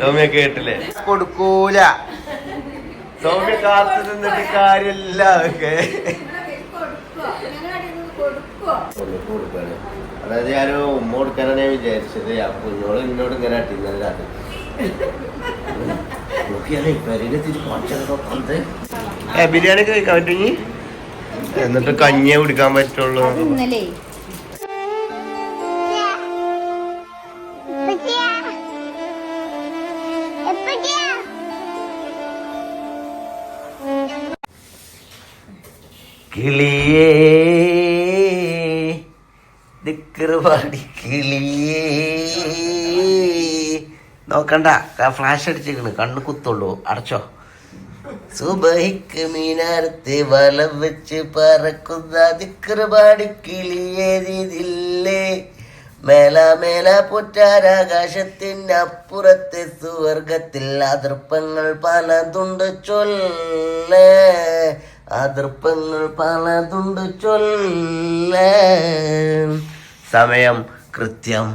സൗമ്യ കേട്ടില്ലേ? കൊടുക്കൂല. സൗമ്യ കാത്തു നിന്നിട്ട് കാര്യമില്ല അതൊക്കെ അതായത് ഞാൻ ഉമ്മ കൊടുക്കാനാണ് ഞാൻ വിചാരിച്ചത്. ആ ഇന്നോട് എന്നോട് ഇങ്ങനെ കുറച്ചത് ബിരിയാണി ഒക്കെ കഴിക്കാൻ പറ്റുമെങ്കിൽ എന്നിട്ട് കഞ്ഞിയെ കുടിക്കാൻ പറ്റുള്ളൂ. കിളിയേ കിളിയേ. നോക്കണ്ട ഫ്ലാഷ് അടിച്ചിരിക്കണ്. കണ്ണ് കുത്തുള്ളൂ അടച്ചോ. സുബഹിക്ക് മീനാരത്തെ വലം വെച്ച് പറക്കുന്ന ദിക്കറുപാടി കിളിയേതില്ലേ മേല മേല പൊറ്റാരാകാശത്തിനപ്പുറത്തെ സുവർഗത്തിൽ അതിർപ്പങ്ങൾ പലതുണ്ട് ചൊല്ലേ. അതിർപ്പങ്ങൾ പലതുണ്ട് ചൊല്ലേ. സമയം കൃത്യം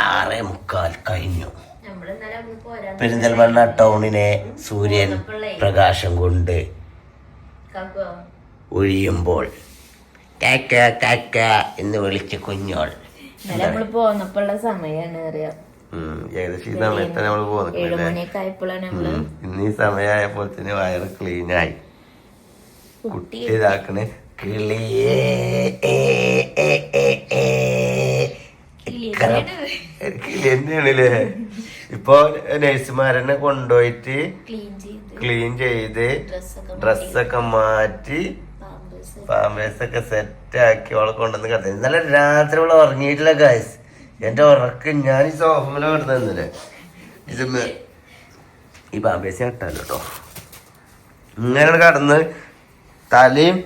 ആറേ മുക്കാൽ കഴിഞ്ഞു. പെരിന്തൽമണ്ണ ടൗണിനെ സൂര്യൻ പ്രകാശം കൊണ്ട് ഒഴിയുമ്പോൾ കാക്ക കാക്ക എന്ന് വിളിച്ച കുഞ്ഞോൾ സമയാണ് അറിയാം. ഏകദേശം ഈ സമയത്ത് നമ്മൾ ഇന്ന് ഈ സമയമായപ്പോൾ തന്നെ വയറ് ക്ലീൻ ആയി കുട്ടി ഇതാക്കണേ. കിളിയേ. കിളി തന്നെയാണല്ലേ ഇപ്പൊ നഴ്സുമാരനെ കൊണ്ടുപോയിട്ട് ക്ലീൻ ചെയ്ത് ഡ്രസ്സൊക്കെ മാറ്റി പാമ്പേഴ്സൊക്കെ സെറ്റ് ആക്കി അവളെ കൊണ്ടുവന്ന് കിടത്തി. ഇന്നലെ രാത്രി അവളെ ഉറങ്ങിയിട്ടില്ല ഗായ്സ് എന്റെ ഉറക്ക് ഞാൻ ഈ സോഫമില കിടന്നു ഇത് മെ- ഈ പാമ്പേഴ്സ് കിട്ടാലോ കേട്ടോ ഇങ്ങനെ കടന്ന് തലയും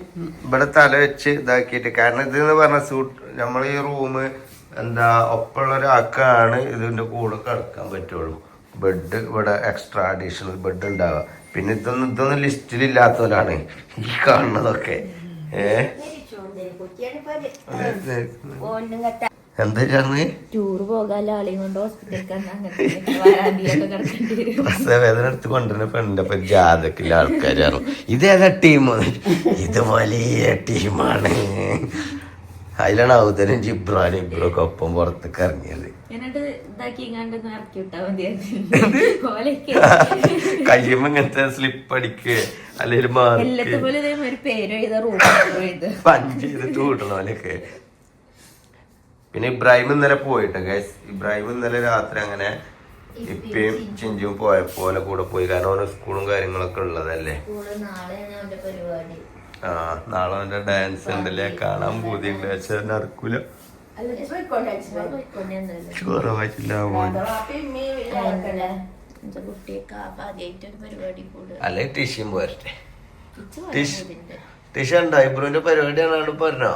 ഇവിടെ തല വെച്ച് ഇതാക്കിയിട്ട് കാരണം ഇത് എന്ന് പറഞ്ഞ സൂട്ട് നമ്മൾ ഈ റൂം എന്താ ഒപ്പമുള്ള ഒരാൾക്കാണ് ഇതിന്റെ കൂടെ കിടക്കാൻ പറ്റുള്ളൂ. ബെഡ് ഇവിടെ എക്സ്ട്രാ അഡീഷണൽ ബെഡ് ഉണ്ടാവുക. പിന്നെ ഇതൊന്നും ഇതൊന്നും ലിസ്റ്റിലില്ലാത്തവരാണ് ഈ കാണുന്നതൊക്കെ. ഏ? എന്താ ചേർന്ന് ടൂർ പോകാൻ ആളെയും കൊണ്ട് ഹോസ്പിറ്റലിൽ അങ്ങനെ വരാതിയൊക്കെ കിടക്കേണ്ടി വരും. പ്രസവേദന എടുത്ത് കൊണ്ടുവരുന്ന പെണ്ണിന്റെ ഇപ്പൊ ജാതക്കില്ല ആൾക്കാരാണ് ഇതേതാ ടീം ഇത് വലിയ ടീമാണ് അതിലാണ് അവതരം ജിബ്രാൻ ഇബ്രൊക്കെ ഒപ്പം പുറത്തേക്ക് ഇറങ്ങിയത്. കഴിയുമ്പോ ഇങ്ങനത്തെ സ്ലിപ്പ് അടിക്ക് അല്ലെങ്കിൽ പഞ്ച് ചെയ്തിട്ട് കൂട്ടണ പിന്നെ ഇബ്രാഹിം ഇന്നലെ പോയിട്ട് ഗൈസ് ഇബ്രാഹിം ഇന്നലെ രാത്രി അങ്ങനെ ഇപ്പയും ചിഞ്ചും പോയ പോലെ കൂടെ പോയി. കാരണം ഓരോ സ്കൂളും കാര്യങ്ങളൊക്കെ ഉള്ളതല്ലേ? ആ നാളെ അവന്റെ ഡാൻസ് ഉണ്ടല്ലേ കാണാൻ പൂതിയുണ്ട്. പക്ഷെ നടക്കൂല. അല്ലെ ടിഷ്യും പോരട്ടെ. ടിഷ് ഉണ്ടോ ഇബ്രുവിന്റെ പരിപാടിയാണ് അവിടെ പറഞ്ഞോ?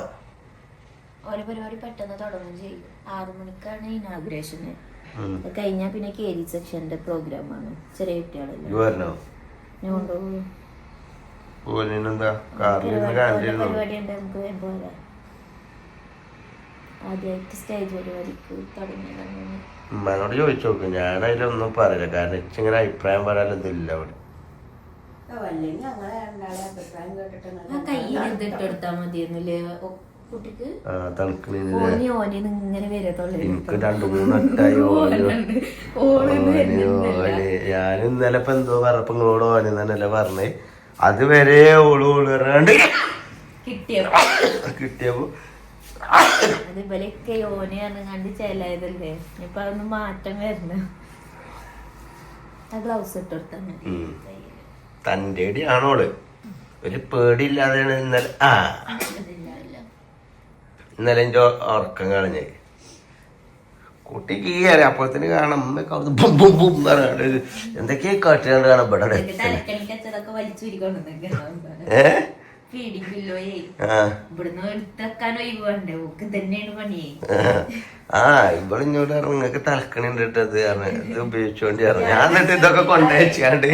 ഓരോ പരിപാടി പെട്ടെന്ന് തുടങ്ങും ചെയ്യും. ആറു മണിക്കാണ് ഇനാഗ്രേഷന് കഴിഞ്ഞാ പിന്നെ കെ ജി സെക്ഷന്റെ പ്രോഗ്രാമാണ് ചെറിയ കുട്ടികളല്ലേ. നമുക്ക് വേഗം പോരാ ആദ്യമായിട്ട് സ്റ്റേജ് പരിപാടിക്ക് തുടങ്ങിയതാണ്. ഉമ്മാനോട് ചോദിച്ചു നോക്ക്. ഞാൻ അതിലൊന്നും പറയില്ല. കാരണം ഇച്ചിങ്ങനെ അഭിപ്രായം പറയാനൊന്നുമില്ല അവിടെ. എനിക്ക് രണ്ടു മൂന്നെട്ടായി ഇന്നലെ ഇപ്പൊ എന്തോ പറഞ്ഞപ്പോ ഇങ്ങോട്ട് ഓനെ തന്നെയല്ലേ പറഞ്ഞേ. അതുവരെ ഓൾ ഓൾ പറഞ്ഞാണ്ട് കിട്ടിയപ്പോ. കിട്ടിയപ്പോ. അത് ഇവലൊക്കെ ഓനെയാണ് കണ്ട് ചെലായതല്ലേ ഇപ്പൊ അതൊന്ന് മാറ്റം വരുന്ന ഗ്ലൗസ് ഇട്ടെടുത്താ മതി. തന്റെ ആണോൾ ഒരു പേടിയില്ലാതെയാണ് ഇന്നലെ ആ. ഇന്നലെ എന്റെ ഉറക്കം കളഞ്ഞ്. കുട്ടിക്ക് ഈ അറിയാം അപ്പോഴത്തേന് കാണാം അമ്മയൊക്കെ അവിടുന്ന് ബും ബും ബും എന്ന് പറഞ്ഞാണ്ട് എന്തൊക്കെയാ കാട്ടുകാണ്ട് കാണാം. ഇവിടെ തലക്കണിക്ക് അച്ഛതൊക്കെ വലിച്ചൂരിക്കൊണ്ടു ഏ? പേടിക്കില്ലോയേ ആ. ഇവിടെ ഇങ്ങോട്ട് പറഞ്ഞു നിങ്ങക്ക് തലക്കണിണ്ട് കേട്ടോ ഇത് കാരണം ഇത് ഉപയോഗിച്ചോണ്ടി പറഞ്ഞു. ഞാൻ എന്നിട്ട് ഇതൊക്കെ കൊണ്ടുവച്ചാണ്ട്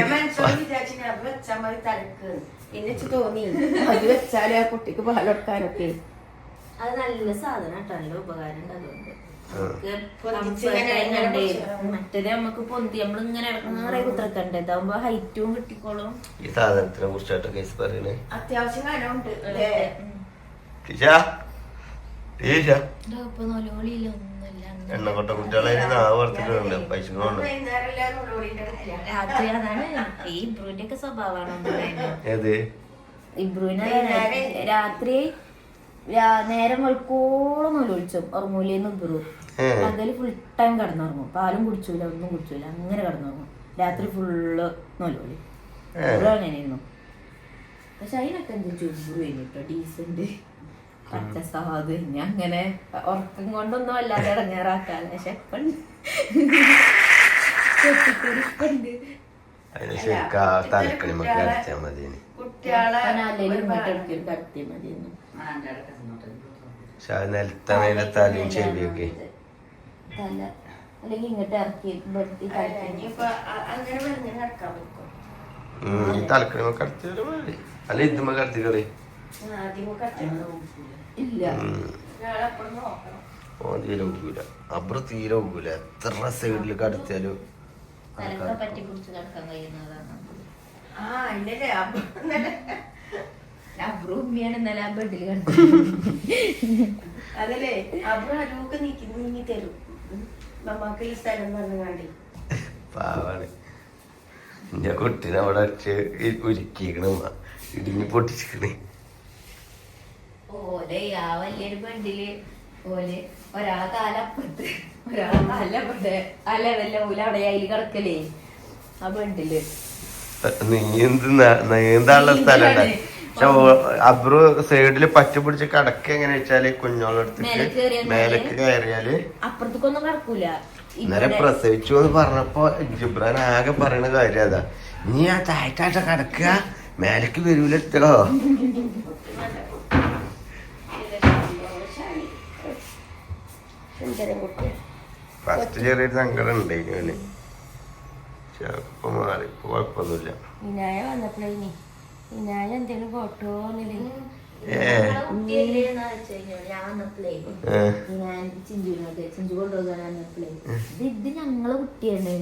തോന്നി. അത് വെച്ചാലേ ആ കുട്ടിക്ക് പാലൊടുക്കാനൊക്കെ. അത് നല്ല സാധനം കേട്ടോ നല്ല ഉപകാരം ഉണ്ട് അതുകൊണ്ട്. നമുക്ക് മറ്റേത് പൊന്തി. നമ്മളിങ്ങനെ കുത്തിറക്കണ്ടേ ഇതാവുമ്പോ ഹൈറ്റും കിട്ടിക്കോളും. ഈ സാധനത്തിനെ കുറിച്ചായിട്ട് കേസ് പറയണേ. അത്യാവശ്യം കാര്യമുണ്ട് എണ്ണക്കൊട്ട കുട്ടികളെ നാവ് വർത്തിട്ടുണ്ട് പൈസ. രാത്രി അതാണ്. ഈ ഇബ്രുവിന്റെ ഒക്കെ സ്വഭാവമാണ് ഏത്? ഇബ്രുവിനെ രാത്രി നേരം വെളുക്കോളം നൊലൊളിച്ചു ഉറങ്ങൂലേന്ന് ഇബ്രു ഏ. പകൽ ഫുൾ ടൈം കിടന്നുറങ്ങും. പാലും കുടിച്ചൂല ഒന്നും കുടിച്ചൂല അങ്ങനെ കിടന്നുറങ്ങും. രാത്രി ഫുള്ള് നോലോളി അങ്ങനെയായിരുന്നു പക്ഷെ അതിനൊക്കെ എന്ത് ഇബ്രു കഴിഞ്ഞിട്ടോ ഡീസന്റ് പച്ച സാധു കഴിഞ്ഞ അങ്ങനെ ഉറക്കം കൊണ്ടൊന്നും അല്ലാതെ ഇടങ്ങേറാക്കാല്ല പക്ഷെ കുട്ടികളെ. കുട്ടികളെ കടത്തിയാൽ മതിയെന്ന്. നിലത്തണേലെ തലയും ചെവിയൊക്കെ. അല്ലെങ്കിൽ ഇങ്ങോട്ട് ഇറക്കി മതി. അല്ല ഇതുമ്മ കടത്തിക്കളി ഓൻ തീരെ ഒക്കൂല അബ്രു തീരെ ഒക്കൂല എത്ര സൈഡിൽ കടത്തിയാലും പറ്റി പിടിച്ച് കിടക്കാൻ കഴിയുന്നതാണ്. ആ ഇല്ലല്ലേ? അബ്രു ഉമ്മയാണ് ഇന്നലെ ആ ബെഡിൽ കിടന്നത് അതല്ലേ? തരും. നമ്മക്കുള്ള സ്ഥലം പറഞ്ഞാണ്ടി പാവാണ്. എന്റെ കുട്ടീനെ അവിടെ അടിച്ച് ഉരുക്കിക്കണ ഇടിഞ്ഞ് പൊട്ടിച്ചിക്കണേ. ഓലെ ആ വലിയൊരു ബണ്ടിൽ ഓലെ ഒരാളെ കാലപ്പുറത്ത് ഒരാളെ കാലപ്പുറത്ത് ആ ലെവലിലെ ഓല അവിടെ അതിൽ കിടക്കലേ. ആ ബണ്ടിൽ നീ എന്ത് നീന്താനുള്ള സ്ഥലം പക്ഷെ അബ്രു സൈഡിൽ പറ്റി പിടിച്ച് കടക്ക എങ്ങനെ വെച്ചാൽ കുഞ്ഞോളടുത്തേക്ക് മേലേക്ക് കയറിയാൽ അപ്പുറത്തേക്കൊന്നും കിടക്കൂല. ഇന്നലെ പ്രസവിച്ചു എന്ന് പറഞ്ഞപ്പോ ജിബ്രാൻ ആകെ പറയണ കാര്യം അതാ. നീ ആ താഴ്ത്താട്ട കടക്കുക മേലേക്ക് വരൂലോ സുന്ദരം കുട്ടി ഫസ്റ്റ് ചെറിയൊരു സങ്കടം ഉണ്ടായിരുന്നു ചെറുപ്പം മാറി. ഇപ്പൊ കുഴപ്പമൊന്നുമില്ല. എന്തേലും ഫോട്ടോ ഞാൻ ഞാൻ ചിഞ്ചു ഇത് ഞങ്ങളെ കുട്ടിയാണ്.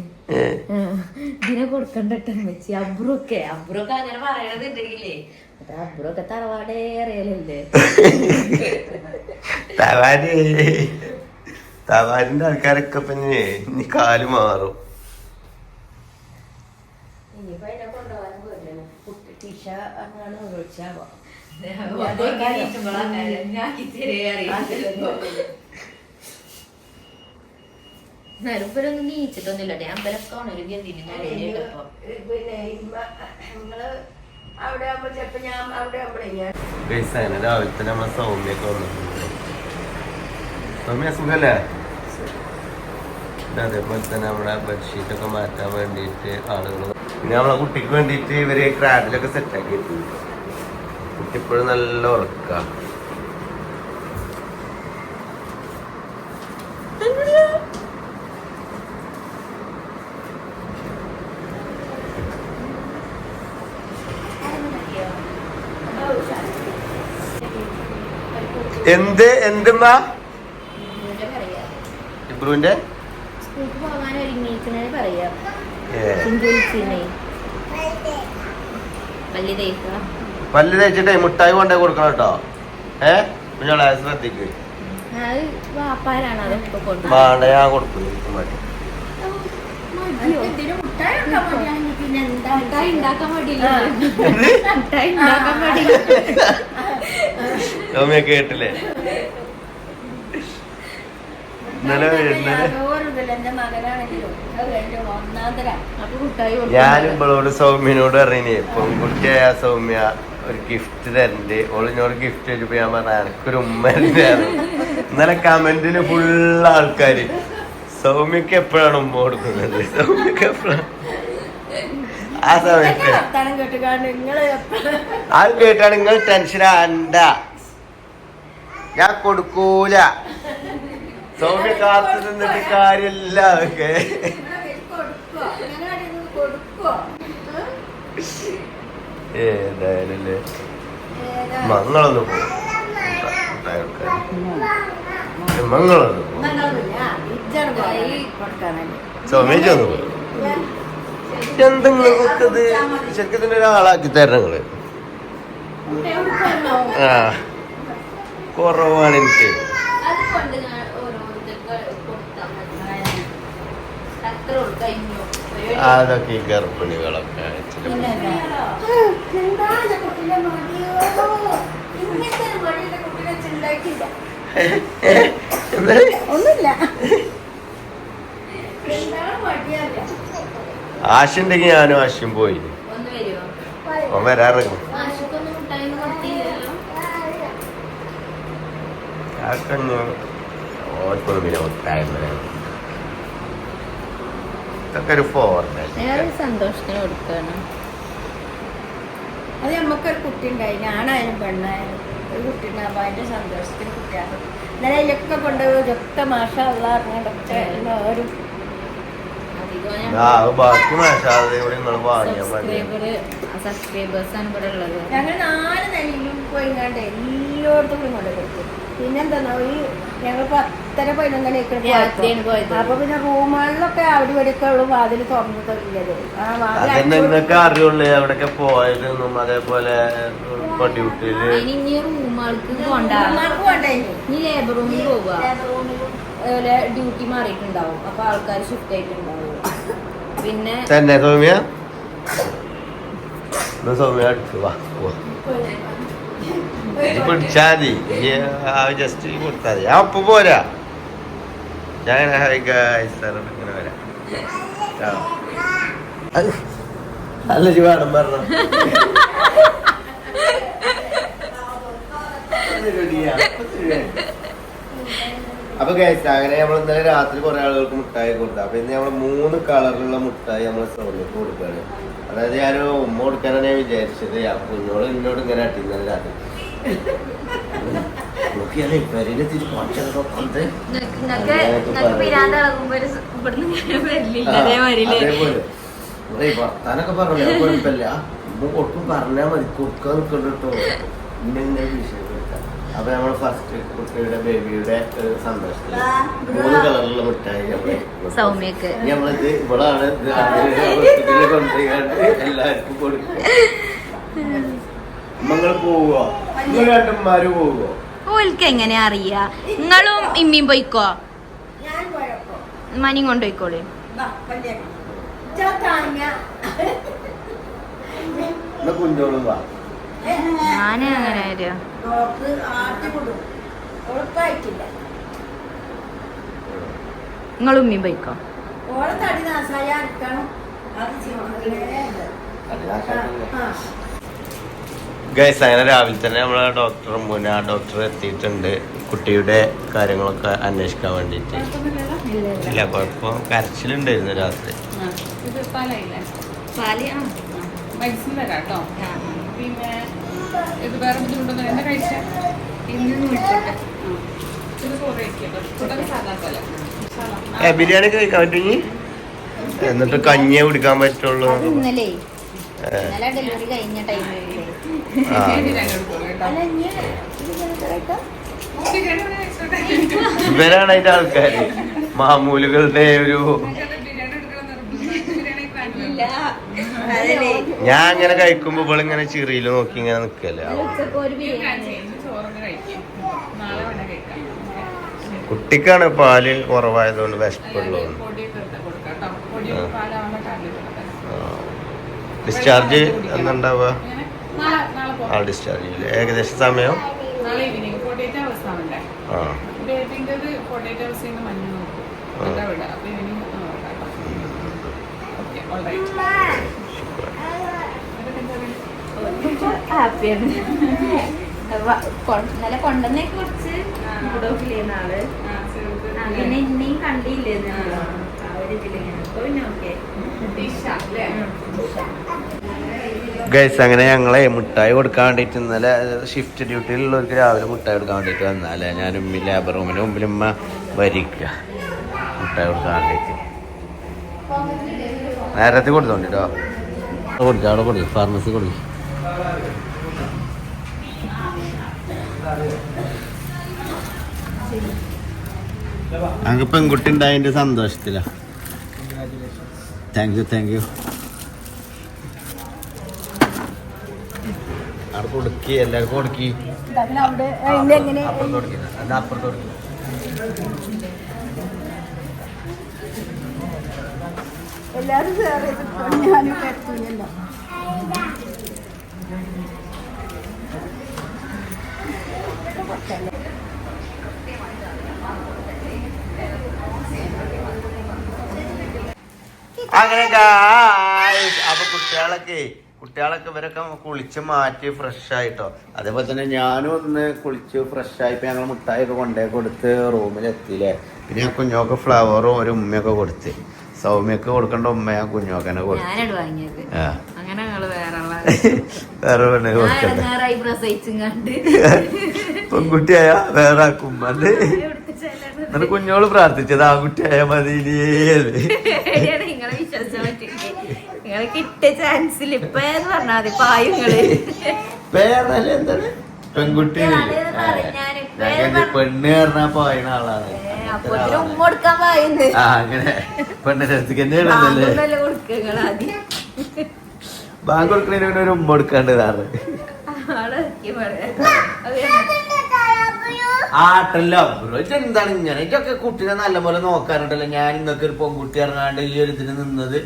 ഇതിനെ കൊടുക്കണ്ടട്ടോ വെച്ച് അബ്രൊക്കെ അബ്രൊക്കെ അങ്ങനെ പറയണതുണ്ടെങ്കിലേ. അബ്രൊക്കെ തറവാടേ അറിയലല്ലേ. തവാരി തവാരിന്റെ ആൾക്കാരൊക്കെ പിന്നെ ഇനി കാൽ മാറും. നെരുപ്പരൊന്നും നീച്ചിട്ടൊന്നുമില്ല. ഞാൻ അമ്പലൊക്കെ ഒരു ഗതിനിപ്പോ പിന്നെ നിങ്ങൾ അവിടെ ആകുമ്പോ ചിലപ്പോ ഞാൻ അവിടെ ആകുമ്പോഴേ ഞാൻ ഗൈസ് അങ്ങനെ രാവിലെ തന്നെ നമ്മളെ സൗമ്യൊക്കെ വന്നിട്ടുണ്ട്. സൗമ്യ സുഖല്ലേ? അതേപോലെ തന്നെ നമ്മുടെ ബെഡ്ഷീറ്റ് ഒക്കെ മാറ്റാൻ വേണ്ടിയിട്ട് ആളുകൾ പിന്നെ നമ്മളെ കുട്ടിക്ക് വേണ്ടിയിട്ട് ഇവർ ക്രാഡിലൊക്കെ സെറ്റ് ആക്കി കുട്ടി ഇപ്പോഴും നല്ല ഉറക്ക. എന്ത് എന്തുമ്മാ? ഇബ്രുവിന്റെ? സ്കൂൾക്ക് പോകാൻ ഒരുങ്ങിയിരിക്കണേ പറയാ. വലിയ തേക്ക പല്ല് തേച്ചിട്ടേ മുട്ടായി കൊണ്ടേ കൊടുക്കണം കേട്ടോ. ഏ? കുഞ്ഞോളെ ശ്രദ്ധിക്ക് വേണ്ട ഞാൻ കൊടുക്കും. എനിക്ക് മതി കേട്ടില്ലേ? ഇന്നലെ ഇവളോട് സൗമ്യനോട് പറഞ്ഞേ പെൺകുട്ടിയായ സൗമ്യ ഒരു ഗിഫ്റ്റ് തരണ്ട്. ഓളിനോട് ഗിഫ്റ്റ് വെച്ചപ്പോ ഞാൻ പറഞ്ഞ എനിക്കൊരു ഉമ്മ തന്നെയാണ് ഇന്നലെ കമന്റിന് ഫുള്ള് ആൾക്കാര് സൗമ്യക്ക് എപ്പോഴാണ് ഉമ്മ കൊടുക്കുന്നത്? സൗമ്യക്ക് എപ്പോഴാണ്? ആ സമയത്ത്. അത് കേട്ടാണ് നിങ്ങൾ ടെൻഷൻ ആണ്ട ഞാൻ കൊടുക്കൂല. സൗമ്യ കാത്തു നിന്നിട്ട് കാര്യമില്ല ഒക്കെ ഏതായാലും മങ്ങളൊന്ന് പോകും കൊടുക്കാൻ മങ്ങളൊന്നും ഇതിന്റെ ഒരാളാക്കി തരണം നിങ്ങൾ. ആ കുറവാണ് എനിക്ക്. അതൊക്കെ ഈ ഗർഭിണികളൊക്കെ ചില എന്താ? ഒന്നുമില്ല. ആശുണ്ടെങ്കിൽ ഞാനും ആശും പോയി. അവൻ ആശുക്കൊന്നും ഓർക്കൊന്നും പിന്നെ ഇതൊക്കെ ഒരു സന്തോഷത്തിന് കൊടുക്കണം അത് നമുക്കൊരു കുട്ടി ഉണ്ടായി. ഞാനായാലും പെണ്ണായാലും. ഒരു കുട്ടി ഉണ്ടാകുമ്പോൾ അതിന്റെ സന്തോഷത്തിന് കുട്ടിയാണ്. ഇന്നലെ അതിലൊക്കെ കൊണ്ടുപോയി ഇതൊക്കെ മാഷ എല്ലാവരും ഇവിടെ മതി. സബ്സ്ക്രൈബർ സബ്സ്ക്രൈബേഴ്സ് ആണ് ഇവിടെ ഉള്ളത്. ഞങ്ങൾ നാല് നിലയിലും പോയിങ്ങാണ്ട് എല്ലായിടത്തും കൊണ്ടുപോയി കൊണ്ട് കൊടുത്തു. പിന്നെന്താ ഈ ഞങ്ങൾ പത്തര പതിനൊന്നരയൊക്കെ രാത്രിയാണ് പോയത്. അപ്പൊ പിന്നെ റൂമുകളിലൊക്കെ അവിടെ ഇവിടെയൊക്കെ ഉള്ളു വാതിൽ തുറന്നിട്ടില്ലത് ആ വാതിൽ നിങ്ങൾക്ക് അറിയുള്ളൂ എവിടൊക്കെ പോയതെന്നും അതേപോലെ ഇനി റൂമുകൾക്ക് പോണ്ട. റൂമുകൾക്ക് കൊണ്ടുപോയി. ഇനി? ലേബർ റൂമിൽ പോവുക അതുപോലെ ഡ്യൂട്ടി മാറിയിട്ടുണ്ടാവും. അപ്പൊ ആൾക്കാർ ഷിഫ്റ്റ് ആയിട്ടുണ്ടാവും. പിന്നെ തന്നെ സൗമ്യ? സൗമ്യ മതി ജസ്റ്റ് കൊടുത്താൽ മതി ഒപ്പം പോരാ. ഞാൻ ഇങ്ങനെ വരാം. നല്ലൊരു പാടം പറഞ്ഞു അപ്പൊ കേസ് അങ്ങനെ നമ്മൾ ഇന്നലെ രാത്രി കുറെ ആളുകൾക്ക് മുട്ടായി കൊടുത്തു. അപ്പൊ ഇന്ന് നമ്മൾ മൂന്ന് കളറിലുള്ള മുട്ടായി നമ്മൾ സൗന്ദര്യം കൊടുക്കുകയാണ്. അതായത് ഞാൻ ഉമ്മ കൊടുക്കാനാണ് ഞാൻ വിചാരിച്ചത്. അപ്പൊ എന്നോട് ഇങ്ങനെ അട്ടി ഇന്നലെ രാത്രി. നോക്കിയാലേ പെരയിലെ തിരി വരില്ല അതേമാതിരില്ലേ വർത്താനൊക്കെ പറഞ്ഞു കുഴപ്പമില്ല. ഉമ്മ കൊടുക്കും പറഞ്ഞാൽ മതി. കൊടുക്കാൻ നിൽക്കണ്ട കേട്ടോ. ഇന്ന ഇന്ന വിഷയപ്പെടുത്താം അപ്പൊ നമ്മൾ ഫസ്റ്റ് കുട്ടിയുടെ ബേബിയുടെ സന്തോഷത്തിൽ മൂന്ന് കളറിലുള്ള മിഠായി സൗമ്യക്ക്. നമ്മളിത് ഇവളാണ് എല്ലാവർക്കും കൊടുക്കും. നിങ്ങൾ പോവുക. നിങ്ങൾ രണ്ടന്മാര് പോവോ ഓൽക്ക് എങ്ങനെ അറിയാ? നിങ്ങളും ഇമ്മിയും പോയിക്കോ? മനിയും കൊണ്ടുപോയിക്കോളി കുഞ്ഞോളും വാ. ഞാൻ അങ്ങനെ നിങ്ങളും ഉമ്മിയും പോയിക്കോ? ഓളെ തടി നാശായ അത് ഗൈസ് അങ്ങനെ രാവിലെ തന്നെ നമ്മളെ ഡോക്ടർ മുന ആ ഡോക്ടർ എത്തിയിട്ടുണ്ട്. കുട്ടിയുടെ കാര്യങ്ങളൊക്കെ അന്വേഷിക്കാൻ വേണ്ടിയിട്ട്. ഇല്ല കുഴപ്പം. കരച്ചിലുണ്ടായിരുന്നു രാത്രി. ഇത്. പിന്നെ വേറെ ബുദ്ധിമുട്ടൊന്നും എന്താ കഴിച്ച? ബിരിയാണി ഒക്കെ കഴിക്കാൻ പറ്റുമെങ്കിൽ എന്നിട്ട് കഞ്ഞിയെ കുടിക്കാൻ പറ്റുള്ളൂ. ഇന്നലെ ഡെലിവറി കഴിഞ്ഞ ഇവരാണ് അതിന്റെ ആൾക്കാര്. മാമൂലുകളുടെ ഒരു ഞാൻ അങ്ങനെ കഴിക്കുമ്പോ ഇവൾ ഇങ്ങനെ ഇവളിങ്ങനെ ചിറിയിൽ നോക്കി ഇങ്ങനെ നിക്കല്ലേ? കുട്ടിക്കാണ് പാൽ കുറവായതുകൊണ്ട് വിശപ്പുള്ളതുകൊണ്ട് പൊടിയൊക്കെ എടുത്ത് കൊടുക്കാം കേട്ടോ പൊടി ആ. പാലാവുന്ന ടാബ്ലറ്റ് ഡിസ്ചാർജ് എന്നുണ്ടാവുക? ആ ഡിസ്ചാർജ് ചെയ്യില്ലേ? ഏകദേശം സമയം? ആ. ചെയ്യുന്ന ഇന്നലെ കൊണ്ടുവന്നേ കുറച്ച്. നാൾ. ആ, പിന്നെ ഇന്നെയും കണ്ടില്ലേ ഗൈസ് അങ്ങനെ ഞങ്ങളെ മുട്ടായി കൊടുക്കാൻ വേണ്ടിയിട്ട് ഇന്നലെ ഷിഫ്റ്റ് ഡ്യൂട്ടിയിലുള്ളവർക്ക് രാവിലെ മുട്ടായി കൊടുക്കാൻ വേണ്ടിയിട്ട് വന്നാലേ ഞാൻ ഉമ്മി ലേബർ റൂമിന് മുമ്പിൽ ഉമ്മ വരിക്കുക മുട്ടായി കൊടുക്കാൻ വേണ്ടിയിട്ട്. നേരത്തെ കൊടുത്തോണ്ടിട്ടോ? കൊടുക്കുക അവിടെ കൊടുക്കും ഫാർമസി കൊടുക്കും. ഞങ്ങൾക്ക് പെൺകുട്ടി ഉണ്ടായതിന്റെ സന്തോഷത്തിലാ. താങ്ക് യു താങ്ക് യു അവിടെ കൊടുക്കി എല്ലാവർക്കും കൊടുക്കി. അവിടെ അതിലെങ്ങനെ അപ്പുറത്ത് കൊടുക്കി അത് അപ്പുറത്ത് കൊടുക്കി. എല്ലാവരും അങ്ങനെ അപ്പൊ കുട്ടികളൊക്കെ കുട്ടികളൊക്കെ ഇവരൊക്കെ കുളിച്ച് മാറ്റി ഫ്രഷ് ആയിട്ടോ. അതേപോലെ തന്നെ ഞാനും ഒന്ന് കുളിച്ച് ഫ്രഷ് ആയിപ്പോ ഞങ്ങൾ മുട്ടായൊക്കെ കൊണ്ടേ കൊടുത്ത് റൂമിൽ എത്തിയില്ലേ പിന്നെ ഞാൻ കുഞ്ഞോക്ക് ഫ്ലവറും ഒരു ഉമ്മയൊക്കെ കൊടുത്ത്. സൗമ്യക്ക് കൊടുക്കേണ്ട ഉമ്മ ഞാൻ കുഞ്ഞോക്കനെ കൊടുത്തു. വേറെ ഞാൻ കൊടുക്കണ്ട? പെൺകുട്ടിയായ വേറെ ആക്കുമ്പണ്ട് എന്നിട്ട് കുഞ്ഞോൾ പ്രാർത്ഥിച്ചത് ആ കുട്ടിയായ മതി നിങ്ങളെ കിട്ടിയ ചാൻസിൽ പേര് എന്ന് പറഞ്ഞാൽ മതി പായുങ്ങൾ. പേരല്ല എന്താണ്? പെൺകുട്ടി പെണ്ണ് പറഞ്ഞാ പോയണ ആളാണ്. ഉമ്മ കൊടുക്കാൻ പായുന്നത് ആ അങ്ങനെ. ബാങ്ക് കൊടുക്കണതിന് പിന്നെ ഒരു ഉമ്മ കൊടുക്കേണ്ടതാണ് കണ്ടോ? എന്താണ് കുട്ടീനെ നല്ലപോലെ നോക്കാറുണ്ടല്ലോ. ഞാൻ ഇന്നൊക്കെ ഒരു പെൺകുട്ടി ഇറങ്ങാണ്ട് ഈ ഒരു ഇതിന് നിന്നത്.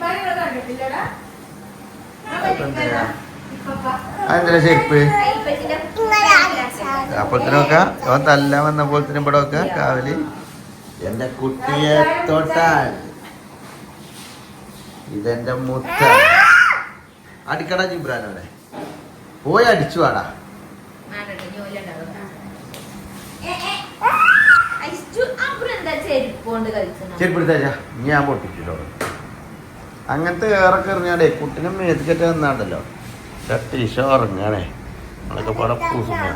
പറയണത് അതാണ് അതെന്താ? ചെരുപ്പ് അപ്പോഴത്തേനൊക്കെ തല്ല വന്നപ്പോഴത്തേനും ഇവിടെ ഒക്കെ കാവൽ. എന്റെ കുട്ടിയെ തൊട്ടാൽ ഇതെന്റെ മുത്ത അടിക്കട ജിബ്രാനോടെ പോയി അടിച്ചു വാടാ? ചെരുപ്പെടുത്താ ഞാൻ പൊട്ടിച്ചിട്ടോ. അങ്ങനത്തെ ഏറെ കറിഞ്ഞാടേ കുട്ടിനെ മേത്തിക്കറ്റ വന്നാണ്ടല്ലോ ടീഷ ഉറങ്ങാണേ. നമ്മളൊക്കെ പടം പൂസുന്ന.